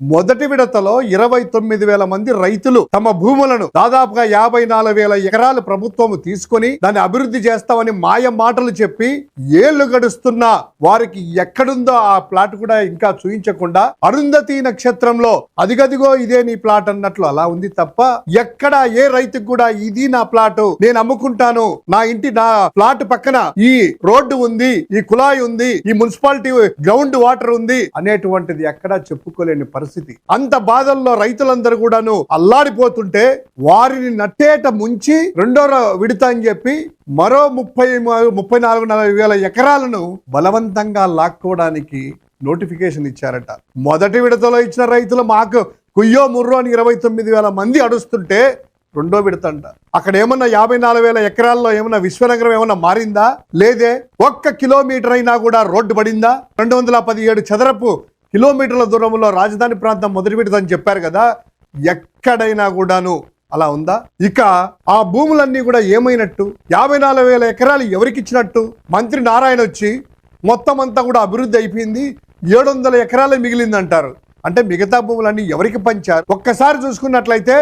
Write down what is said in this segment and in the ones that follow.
మొదటి విడతలో ఇరవై తొమ్మిది వేల మంది రైతులు తమ భూములను దాదాపుగా యాభై నాలుగు వేల ఎకరాలు ప్రభుత్వం తీసుకొని దాన్ని అభివృద్ధి చేస్తామని మాయ మాటలు చెప్పి ఏళ్ళు గడుస్తున్నా వారికి ఎక్కడుందో ఆ ప్లాట్ కూడా ఇంకా చూయించకుండా అరుంధతి నక్షత్రంలో అదిగదిగో ఇదే నీ ప్లాట్ అన్నట్లు అలా ఉంది తప్ప ఎక్కడ ఏ రైతుకు కూడా ఇది నా ప్లాట్ నేను అమ్ముకుంటాను. నా ఇంటి నా ప్లాట్ పక్కన ఈ రోడ్డు ఉంది ఈ కుళాయి ఉంది ఈ మున్సిపాలిటీ గ్రౌండ్ వాటర్ ఉంది అనేటువంటిది ఎక్కడా చెప్పుకోలేని పరిస్థితి. అంత బాధల్లో రైతులందరూ కూడాను అల్లాడిపోతుంటే వారిని నట్టేట ముంచి రెండో విడత అని చెప్పి మరో ముప్పై ముప్పై నాలుగు నలభై వేల ఎకరాలను బలవంతంగా లాక్కోవడానికి నోటిఫికేషన్ ఇచ్చారట. మొదటి విడతలో ఇచ్చిన రైతులు మాకు కుయ్యో ముర్రో అని ఇరవై తొమ్మిది వేల మంది అడుస్తుంటే రెండో విడత అంట. అక్కడ ఏమన్నా యాభై నాలుగు వేల ఎకరాల్లో ఏమన్నా విశ్వనగరం ఏమన్నా మారిందా? లేదే. ఒక్క కిలోమీటర్ అయినా కూడా రోడ్డు పడిందా? రెండు వందల పదిహేడు చదరపు కిలోమీటర్ల దూరంలో రాజధాని ప్రాంతం మొదటి చెప్పారు కదా ఎక్కడైనా కూడాను అలా ఉందా? ఇక ఆ భూములన్నీ కూడా ఏమైనట్టు? యాభై నాలుగు వేల ఎకరాలు ఎవరికి ఇచ్చినట్టు? మంత్రి నారాయణ వచ్చి మొత్తం అంతా కూడా అభివృద్ధి అయిపోయింది ఏడు వందల ఎకరాలే మిగిలిందంటారు. అంటే మిగతా భూములన్నీ ఎవరికి పంచారు? ఒక్కసారి చూసుకున్నట్లయితే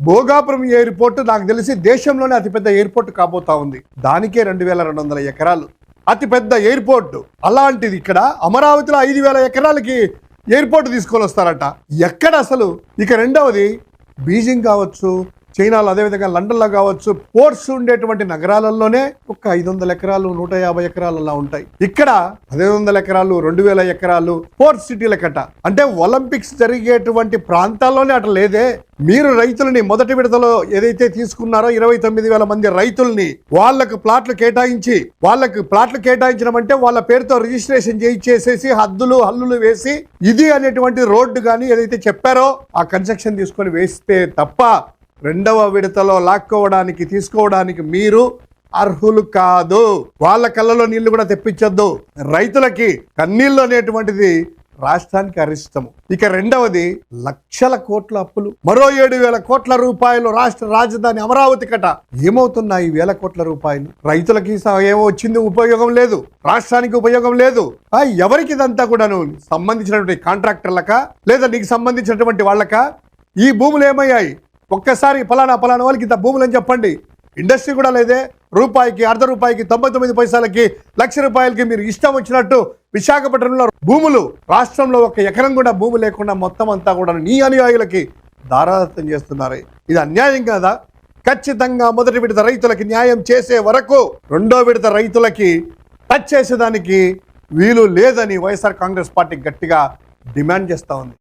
భోగాపురం ఎయిర్పోర్ట్ నాకు తెలిసి దేశంలోనే అతిపెద్ద ఎయిర్పోర్ట్ కాబోతా ఉంది. దానికే రెండు వేల రెండు వందల ఎకరాలు. అతిపెద్ద ఎయిర్పోర్ట్. అలాంటిది ఇక్కడ అమరావతిలో ఐదు వేల ఎకరాలకి ఎయిర్పోర్ట్ తీసుకొని వస్తారట. ఎక్కడ అసలు? ఇక రెండవది బీజింగ్ కావచ్చు చైనాలో అదేవిధంగా లండన్లో కావచ్చు పోర్ట్స్ ఉండేటువంటి నగరాలలోనే ఒక ఐదు వందల ఎకరాలు నూట యాభై ఎకరాలు అలా ఉంటాయి. ఇక్కడ పదిహేను వందల ఎకరాలు రెండు వేల ఎకరాలు పోర్ట్ సిటీల కట్ట. అంటే ఒలింపిక్స్ జరిగేటువంటి ప్రాంతాల్లోనే అట్లా లేదే. మీరు రైతులని మొదటి విడతలో ఏదైతే తీసుకున్నారో ఇరవై తొమ్మిది వేల మంది రైతుల్ని వాళ్ళకు ప్లాట్లు కేటాయించి వాళ్ళకు ప్లాట్లు కేటాయించడం వాళ్ళ పేరుతో రిజిస్ట్రేషన్ చేయించేసేసి హద్దులు హల్లులు వేసి ఇది అనేటువంటి రోడ్డు కానీ ఏదైతే చెప్పారో ఆ కన్స్ట్రక్షన్ తీసుకొని వేస్తే తప్ప రెండవ విడతలో లాక్కోవడానికి తీసుకోవడానికి మీరు అర్హులు కాదు. వాళ్ళ కళ్ళలో నీళ్ళు కూడా తెప్పించొద్దు. రైతులకి కన్నీళ్ళు అనేటువంటిది రాష్ట్రానికి అరిష్టము. ఇక రెండవది లక్షల కోట్ల అప్పులు. మరో ఏడు వేల కోట్ల రూపాయలు రాష్ట్ర రాజధాని అమరావతి కట ఏమవుతున్నాయి వేల కోట్ల రూపాయలు? రైతులకి ఏమో వచ్చింది ఉపయోగం లేదు. రాష్ట్రానికి ఉపయోగం లేదు. ఎవరికి ఇదంతా కూడాను? సంబంధించినటువంటి కాంట్రాక్టర్లక? లేదా నీకు సంబంధించినటువంటి వాళ్ళక? ఈ భూములు ఏమయ్యాయి? ఒక్కసారి ఫలానా ఫలానా వాళ్ళకి ఇంత భూములు అని చెప్పండి. ఇండస్ట్రీ కూడా లేదే. రూపాయికి అర్ధ రూపాయికి తొంభై తొమ్మిది పైసలకి లక్ష రూపాయలకి మీరు ఇష్టం వచ్చినట్టు విశాఖపట్నంలో భూములు రాష్ట్రంలో ఒక ఎకరం కూడా భూమి లేకుండా మొత్తం అంతా కూడా నీ అనుయాయులకి దారాదత్తం చేస్తున్నారు. ఇది అన్యాయం కాదా? ఖచ్చితంగా మొదటి విడత రైతులకి న్యాయం చేసే వరకు రెండో విడత రైతులకి టచ్ చేసేదానికి వీలు లేదని వైఎస్ఆర్ కాంగ్రెస్ పార్టీ గట్టిగా డిమాండ్ చేస్తూ ఉంది.